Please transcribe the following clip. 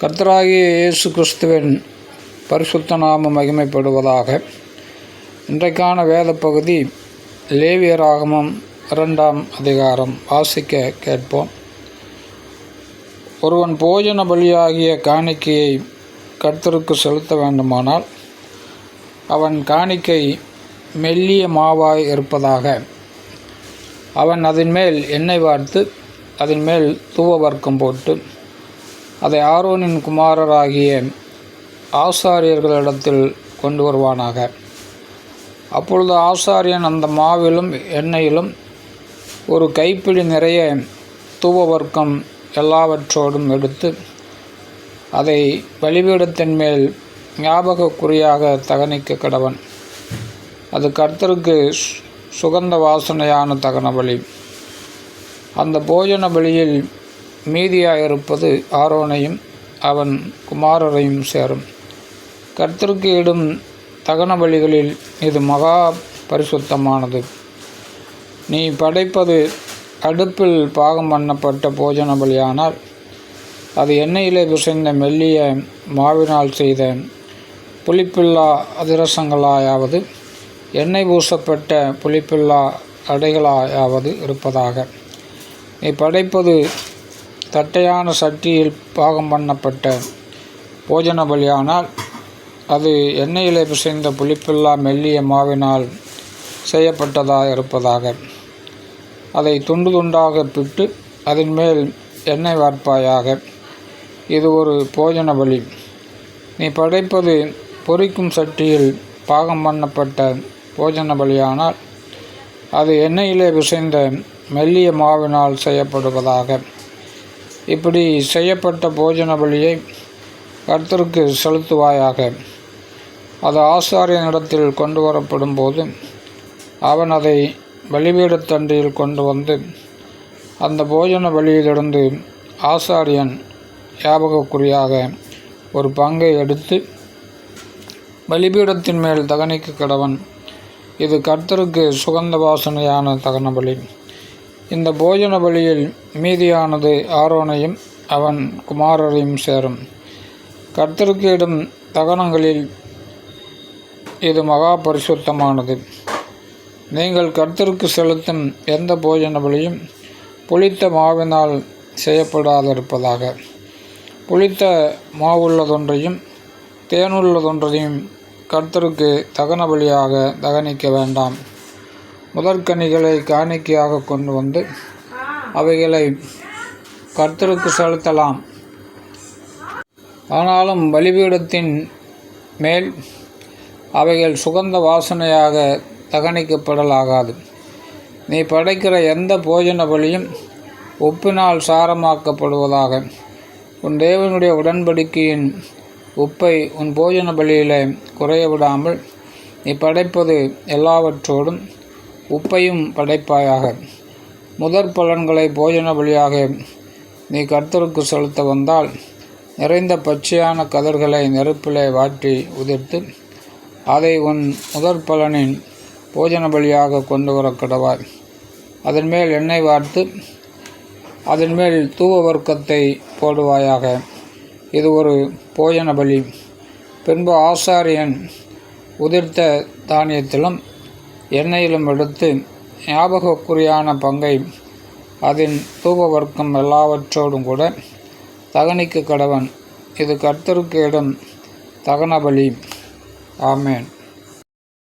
கர்த்தராகிய இயேசு கிறிஸ்துவின் பரிசுத்த நாம மகிமைப்படுவதாக. இன்றைக்கான வேத பகுதி லேவியராகமம் இரண்டாம் அதிகாரம். வாசிக்க கேட்போம். ஒருவன் போஜன பலியாகிய காணிக்கையை கர்த்தருக்கு செலுத்த வேண்டுமானால் அவன் காணிக்கை மெல்லிய மாவாய் இருப்பதாக. அவன் அதன் மேல் எண்ணெய் வார்த்து அதன் மேல் தூவ வர்க்கம் போட்டு அதை ஆரோனின் குமாரராகிய ஆசாரியர்களிடத்தில் கொண்டு வருவானாக. அப்பொழுது ஆசாரியன் அந்த மாவிலும் எண்ணெயிலும் ஒரு கைப்பிடி நிறைய தூவ வர்க்கம் எல்லாவற்றோடும் எடுத்து அதை பலிபீடத்தின் மேல் ஞாபக குறியாக தகனிக்க கடவன். அது கர்த்தருக்கு சுகந்த வாசனையான தகன பலி அந்த போஜன பலியில் மீதியாயிருப்பது ஆரோனையும் அவன் குமாரரையும் சேரும். கர்த்தருக்கு இடும் தகன பலிகளில் இது மகா பரிசுத்தமானது. நீ படைப்பது அடுப்பில் பாகம் பண்ணப்பட்ட போஜன பலியானால் அது எண்ணெயிலே பிசைந்த மெல்லிய மாவினால் செய்த புளிப்பில்லா அதிரசங்களாயாவது எண்ணெய் பூசப்பட்ட புளிப்பில்லா அடைகளாயாவது இருப்பதாக. நீ படைப்பது தட்டையான சட்டியில் பாகம் பண்ணப்பட்ட போஜன பலியானால் அது எண்ணெயிலே பிசைந்த புளிப்பில்லா மெல்லிய மாவினால் செய்யப்பட்டதாக இருப்பதாக. அதை துண்டு துண்டாக பிட்டு அதன் மேல் எண்ணெய் வார்ப்பாயாக இது ஒரு போஜன பலி நீ படைப்பது பொரிக்கும் சட்டியில் பாகம் பண்ணப்பட்ட போஜன பலியானால் அது எண்ணெயிலே பிசைந்த மெல்லிய மாவினால் செய்யப்படுவதாக. இப்படி செய்யப்பட்ட போஜன பலியை கர்த்தருக்கு செலுத்துவாயாக. அது ஆசாரியனிடத்தில் கொண்டு வரப்படும் போது அவன் அதை பலிபீடத்தண்டியில் கொண்டு வந்து அந்த போஜன பலியிலிருந்து ஆசாரியன் ஞாபகக்குறியாக ஒரு பங்கை எடுத்து பலிபீடத்தின் மேல் தகனிக்க கடவன். இது கர்த்தருக்கு சுகந்த வாசனையான தகன பலி இந்த போஜன பலியில் மீதியானது ஆரோனையும் அவன் குமாரரையும் சேரும். கர்த்தருக்கு இடும் தகனங்களில் இது மகா பரிசுத்தமானது. நீங்கள் கர்த்தருக்கு செலுத்தும் எந்த போஜன பலியும் புளித்த மாவினால் செய்யப்படாதிருப்பதாக. புளித்த மாவுள்ளதொன்றையும் தேனுள்ளதொன்றையும் கர்த்தருக்கு தகன பலியாக தகனிக்க வேண்டாம். முதற்கனிகளை காணிக்கையாக கொண்டு வந்து அவைகளை கர்த்தருக்கு செலுத்தலாம். ஆனாலும் பலிபீடத்தின் மேல் அவைகள் சுகந்த வாசனையாக தகனிக்கப்படலாகாது. நீ படைக்கிற எந்த போஜன பலியும் உப்பினால் சாரமாக்கப்படுவதாக. உன் தேவனுடைய உடன்படிக்கையின் உப்பை உன் போஜன பலியிலே குறைய விடாமல் நீ படைப்பது எல்லாவற்றோடும் உப்பையும் படைப்பாயாக. முதற் பலன்களை போஜன பலியாக நீ கர்த்தருக்கு செலுத்த வந்தால் நிறைந்த பச்சையான கதிர்களை நெருப்பிலே வாட்டி உதிர்த்து அதை உன் முதற் பலனின் போஜன பலியாக கொண்டு வர கடவாய். அதன் மேல் எண்ணெய் வார்த்து அதன் மேல் தூவ வர்க்கத்தை போடுவாயாக. இது ஒரு போஜன பலி. பின்பு ஆசாரியன் உதிர்த்த தானியத்திலும் எண்ணெயிலும் எடுத்து ஞாபகக்குறியான பங்கை அதன் தூப வர்க்கம் எல்லாவற்றோடும் கூட தகனிக்கு கடவன். இது கர்த்தருக்கு இடம் தகனபலி. ஆமேன்.